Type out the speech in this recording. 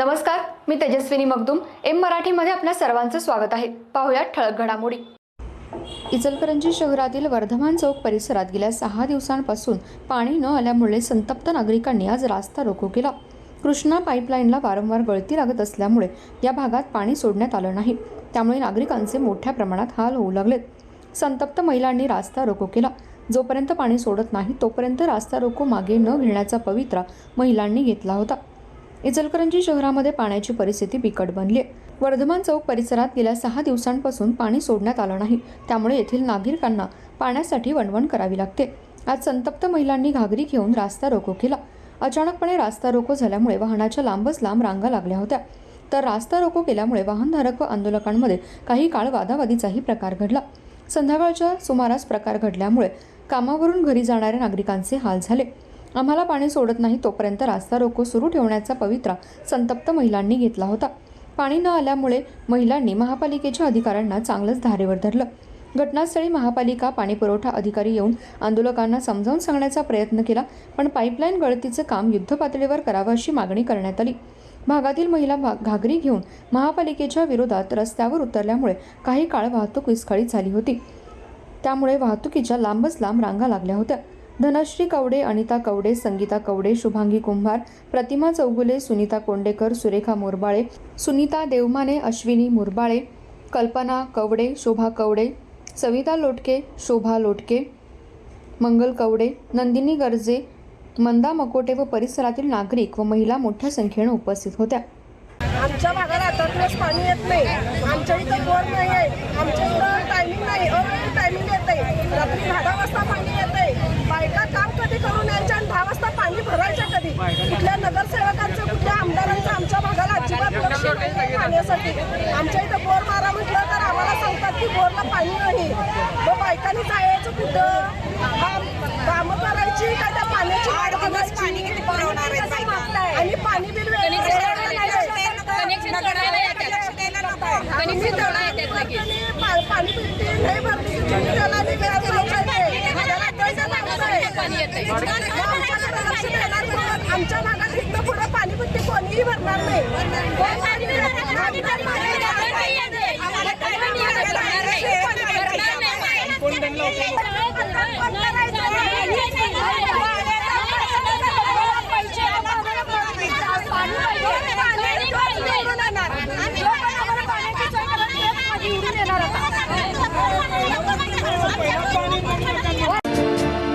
नमस्कार मी तेजस्विनी मगदुम. एम मराठीमध्ये आपल्या सर्वांचं स्वागत आहे. पाहुयात ठळक घडामोडी. इचलकरंजी शहरातील वर्धमान चौक परिसरात गेल्या सहा दिवसांपासून पाणी न आल्यामुळे संतप्त नागरिकांनी आज रास्ता रोको केला. कृष्णा पाईपलाईनला वारंवार गळती लागत असल्यामुळे या भागात पाणी सोडण्यात आलं नाही. त्यामुळे नागरिकांचे मोठ्या प्रमाणात हाल होऊ लागलेत. संतप्त महिलांनी रास्ता रोको केला. जोपर्यंत पाणी सोडत नाही तोपर्यंत रास्ता रोको मागे न घेण्याचा पवित्रा महिलांनी घेतला होता. इचलकरंजी शहरामध्ये पाण्याची परिस्थिती बिकट बनली आहे. वर्धमान चौक परिसरात गेल्या सहा दिवसांपासून पाणी सोडण्यात आलं नाही. त्यामुळे येथील नागरिकांना पाण्यासाठी वणवण करावी लागते. आज संतप्त महिलांनी घागरी घेऊन रास्ता रोको केला. अचानकपणे रास्ता रोको झाल्यामुळे वाहनाच्या लांबच लांब रांगा लागल्या होत्या. तर रास्ता रोको केल्यामुळे वाहनधारक व आंदोलकांमध्ये काही काळ वादावादीचाही प्रकार घडला. संध्याकाळच्या सुमारास प्रकार घडल्यामुळे कामावरून घरी जाणाऱ्या नागरिकांचे हाल झाले. आम्हाला पाणी सोडत नाही तोपर्यंत रास्ता रोको सुरू ठेवण्याचा पवित्रा संतप्त महिलांनी घेतला होता. पाणी न आल्यामुळे महिलांनी महापालिकेच्या अधिकाऱ्यांना चांगलंच धारेवर धरलं. घटनास्थळी महापालिका पाणीपुरवठा अधिकारी येऊन आंदोलकांना समजावून सांगण्याचा प्रयत्न केला पण पाईपलाईन गळतीचं काम युद्धपातळीवर करावं अशी मागणी करण्यात आली. भागातील महिला भा घागरी घेऊन महापालिकेच्या विरोधात रस्त्यावर उतरल्यामुळे काही काळ वाहतूक विस्कळीत झाली होती. त्यामुळे वाहतुकीच्या लांबच लांब रांगा लागल्या होत्या. धनश्री कवडे अनिता कवडे संगीता कवडे शुभांगी कुंभार प्रतिमा चौगुले सुनीता कोंडेकर सुरेखा मोरबाळे सुनीता देवमाने अश्विनी मुरबाळे कल्पना कवडे शोभा कवडे सविता लोटके शोभा लोटके मंगल कवडे नंदिनी गर्जे मंदा मकोटे व परिसरातील नागरिक व महिला मोठ्या संख्येने उपस्थित होत्या. आमच्या भागाला आता पाणी येत नाही. आमच्या इथं बोर नाही आहे आमच्या इथं टायमिंग नाही. टायमिंग येत येते. रात्री दहा वाजता पाणी येते बायका काम कधी करून यायच्या आणि दहा वाजता पाणी भरायचं कधी कुठल्या नगरसेवकांचं कुठल्या आमदारांचं आमच्या भागाला अजिबात लक्ष नाही पाण्यासाठी आमच्या इथं बोर मारा म्हटलं तर आम्हाला सांगतात की बोरला पाणी नाही. मग बायकांनी जायचं कुठं? काम करायची का त्या पाण्याची वाट बघायची? पाणी किती पुरवणार? आणि पाणी बिल पाणी नाही. भरली त्याला आणि मी भरणार नाही.